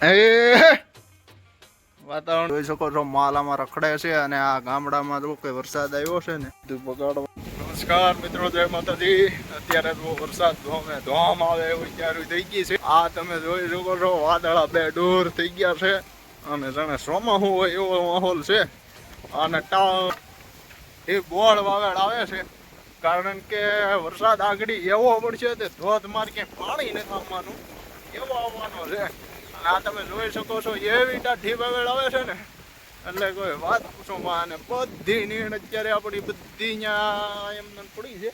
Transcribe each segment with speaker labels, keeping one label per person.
Speaker 1: એ! વાતાવરણ. જોઈ શકો છો માલ આમાં રખડે છે અને આ ગામડામાં જો કે વરસાદ આવ્યો છે ને બધું બગાડવા નમસ્કાર મિત્રો જય માતાજી. અત્યારે તો વરસાદ ધોમે ધોમ આવે એવું ત્યારે થઈ ગઈ છે. આ તમે જોઈ શકો છો વાદળા બે દૂર થઈ ગયા છે. અને જાણે સોમાહું હોય એવો માહોલ છે. અને ટા એ બોળ વાવેડ આવે છે. કારણ કે વરસાદ આગળ એવો પડશે તે ધોધમાર ક્યાંય પાણી નથી આવવાનું. એવો આવવાનો છે. આ તમે જોઈ શકો છો, એવી ટાઢી વાવેડ આવે છે ને, એટલે કોઈ વાત પૂછો માં, અને બધી નીણ અત્યારે આપણી બધી અહીંયા એમને પડી છે.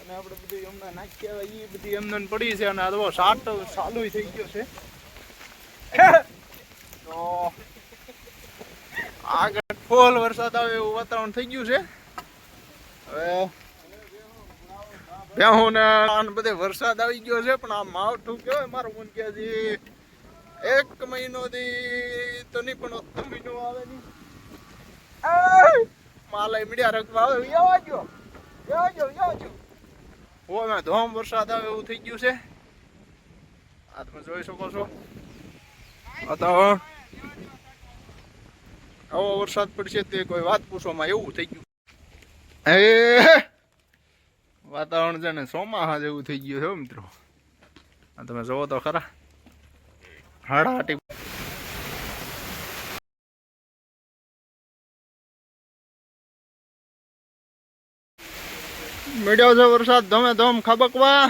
Speaker 1: અને આપણે બધી એમને નાખ્યા એ બધી એમને પડી છે, અને આ તો સાટ ચાલુ થઈ ગયો છે. તો આગળ ફૂલ વરસાદ આવે એવું વાતાવરણ થઈ ગયું છે. હવે ભેહું ને આને બધે વરસાદ આવી ગયો છે, પણ આ માવઠું કેવાય મારું કે એક મહિનો થી તો નહીં પણ ત્રણ મહિનો આવે નહીં માલાય મીડિયા રખવા આવે. યાવા ગયો યાવા ગયો ધોમ વરસાદ આવે એવું થઈ ગયું છે. આ જોઈ શકો છો. તો આવો વરસાદ પડશે તે કોઈ વાત પૂછવામાં એવું થઈ ગયું. એ વાતાવરણ છે ને ચોમાસા જેવું થઈ ગયું છે મિત્રો. તમે જોવો તો ખરા. હાડાહાટી. મળ્યો છે વરસાદ ધમે ધમ ખાબકવા.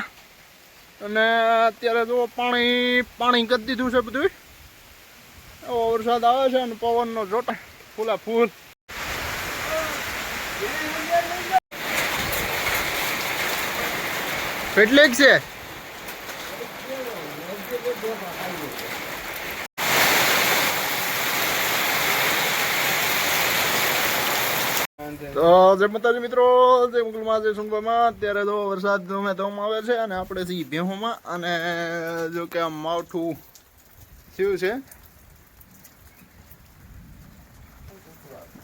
Speaker 1: અને અત્યારે જો પાણી પાણી કરી દીધું છે બધું એવો વરસાદ આવે છે અને પવનનો જોટા. ફૂલા ફૂલ કેટલીક છે? તો જય માતાજી મિત્રો, જય મુકુલમાં જય સુંગમાં અત્યારે તો વરસાદ ગમે ધોમ આવે છે અને આપણે છીએ ભેહોમાં અને જો કે આમ માવઠું થયું છે.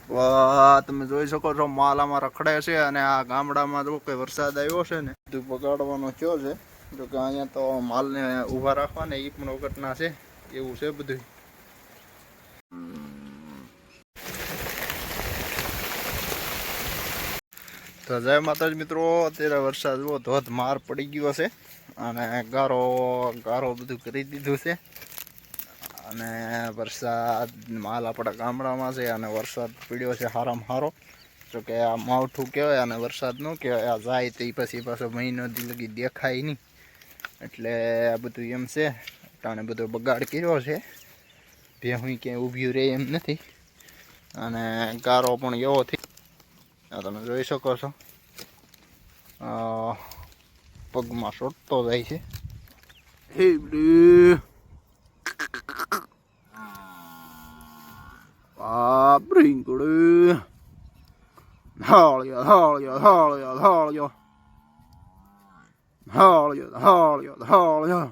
Speaker 1: વાહ, તમે જોઈ શકો છો માલ આમાં રખડે છે અને આ ગામડામાં જો કે વરસાદ આવ્યો છે ને બધું બગાડવાનો થયો છે? જો કે અહીંયા તો માલને ઊભા રાખવા ને એ પણ વખતના છે એવું છે બધું તો જય માતાજી મિત્રો અત્યારે વરસાદ જુઓ ધોધમાર પડી ગયો છે અને ગારો ગારો બધું કરી દીધું છે. અને વરસાદ માલ આપણા ગામડામાં છે અને વરસાદ પીડ્યો છે હારામાં સારો જો કે આ માવઠું કહેવાય અને વરસાદ ન કહેવાય, આ જાય તો પછી પાછો મહિનો લગી દેખાય નહીં. એટલે આ બધું એમ છે ટાણે બધો બગાડ કર્યો છે. ભેહું ક્યાંય ઊભ્યું રહે એમ નથી. અને ગારો પણ એવો થઈ આ તમે જોઈ શકો છો. પગમાં સોટતો જાય છે. હે બડે. Bringlu. Haljat, haljat, haljat, haljat. Haljat, haljat, haljat.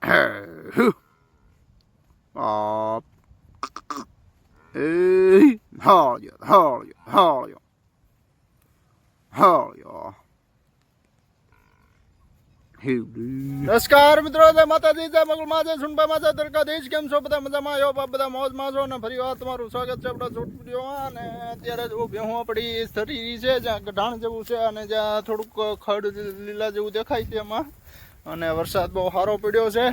Speaker 1: Höhö. Aap. Ei. Haljat, નમસ્કાર મિત્રો, જય માતાજી, જય મંગળ માતા સુનબા માતા દરકાધીશ કેમ છો બધા મજામાં? આવ્યો બાપ બધા મોજ છો અને ફરી વાર તમારું સ્વાગત છે આપણા છોટ વિડીયોમાં અને અત્યારે જો ભેહું આપણી સરી છે, જ્યાં ગઢાણ જેવું છે અને જ્યાં થોડુંક ખડ લીલા જેવું દેખાય છે એમાં. અને વરસાદ બહુ સારો પડ્યો છે.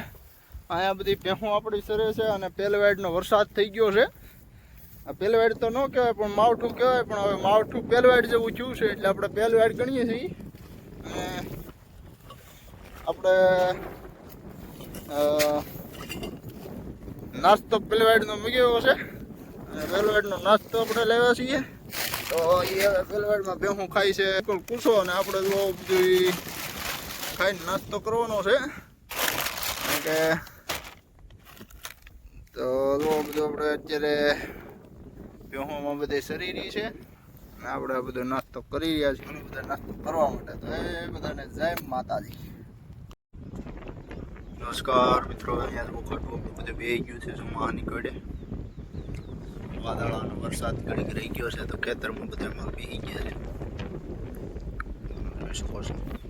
Speaker 1: અહીંયા બધી ભેહું આપણી સરે છે અને પેલવાઈડનો વરસાદ થઈ ગયો છે. આ પેલવાડ તો ન કહેવાય, પણ માવઠું કહેવાય, પણ હવે માવઠું પેલવાઈડ જેવું થયું છે, એટલે આપણે પેલવાઈડ ગણીએ છીએ. અને આપણે નાસ્તો પેલવાડનો મૂક્યો છે. અને નાસ્તો આપણે લેવા છીએ. તો એ હવે પેલવાડમાં બેહું ખાય છે. પણ પૂછો અને આપણે જો બધું ખાઈને નાસ્તો કરવાનો છે. કે, તો જો બધું આપણે અત્યારે બેહોમાં બધે શરીરી છે. આપણે બધો નાસ્તો કરી રહ્યા છીએ. બધા નાસ્તો કરવા માટે. તો એ બધાને જય માતાજી. નમસ્કાર મિત્રો, અહીંયા વખત બધું બે ગયું છે, જમવા નીકળે. વાદળાનો વરસાદ ઘડીક રહી ગયો છે, તો ખેતરમાં બધા બેસી ગયા છે શકો છો.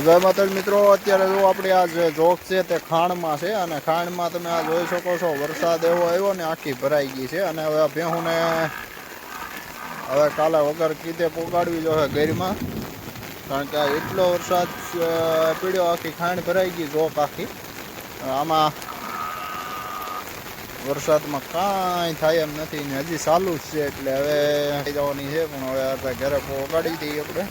Speaker 1: તો જય મિત્રો, અત્યારે જો આપણે આ જે જોક છે તે ખાણમાં છે અને ખાણમાં તમે આ જોઈ શકો છો, વરસાદ એવો આવ્યો ને આખી ભરાઈ ગઈ છે અને હવે ભેહુંને હવે કાલે વગર કીધે પોગાડવી જોઈએ ગેરમાં, કારણ કે એટલો વરસાદ પીડ્યો આખી ખાંડ ભરાઈ ગઈ જોક આખી. આમાં વરસાદમાં કાંઈ થાય એમ નથી ને હજી ચાલુ જ છે એટલે હવે જવાની છે, પણ હવે આપણે ઘરે પોગાડી દઈએ આપણે.